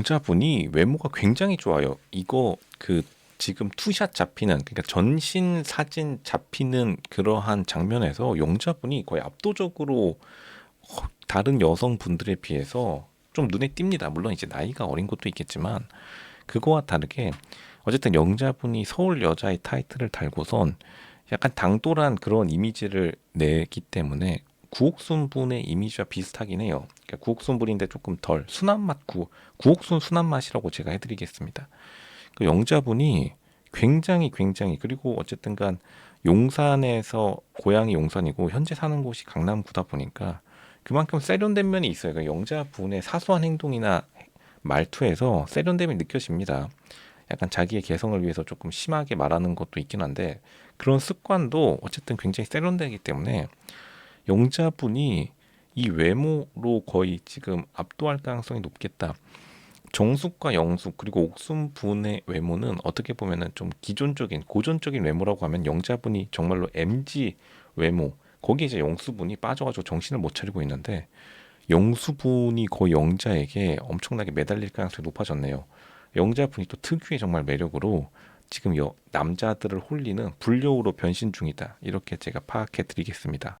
영자분이 외모가 굉장히 좋아요. 이거 그 지금 투샷 잡히는 그러니까 전신 사진 잡히는 그러한 장면에서 영자분이 거의 압도적으로 어, 다른 여성분들에 비해서 좀 눈에 띕니다. 물론 이제 나이가 어린 것도 있겠지만 그거와 다르게 어쨌든 영자분이 서울 여자의 타이틀을 달고선 약간 당돌한 그런 이미지를 내기 때문에 구옥순 분의 이미지와 비슷하긴 해요. 그러니까 구옥순 분인데 조금 덜 순한 맛 구, 구옥순 순한 맛이라고 제가 해드리겠습니다. 그 영자분이 굉장히 굉장히 그리고 어쨌든간 용산에서 고향이 용산이고 현재 사는 곳이 강남구다 보니까 그만큼 세련된 면이 있어요. 그러니까 영자분의 사소한 행동이나 말투에서 세련됨이 느껴집니다. 약간 자기의 개성을 위해서 조금 심하게 말하는 것도 있긴 한데 그런 습관도 어쨌든 굉장히 세련되기 때문에 영자분이 이 외모로 거의 지금 압도할 가능성이 높겠다. 정숙과 영숙 그리고 옥순분의 외모는 어떻게 보면은 좀 기존적인 고전적인 외모라고 하면 영자분이 정말로 MG 외모 거기에 이제 영수분이 빠져가지고 정신을 못 차리고 있는데 영수분이 거의 영자에게 엄청나게 매달릴 가능성이 높아졌네요. 영자분이 또 특유의 정말 매력으로 지금 여, 남자들을 홀리는 불려우로 변신 중이다. 이렇게 제가 파악해 드리겠습니다.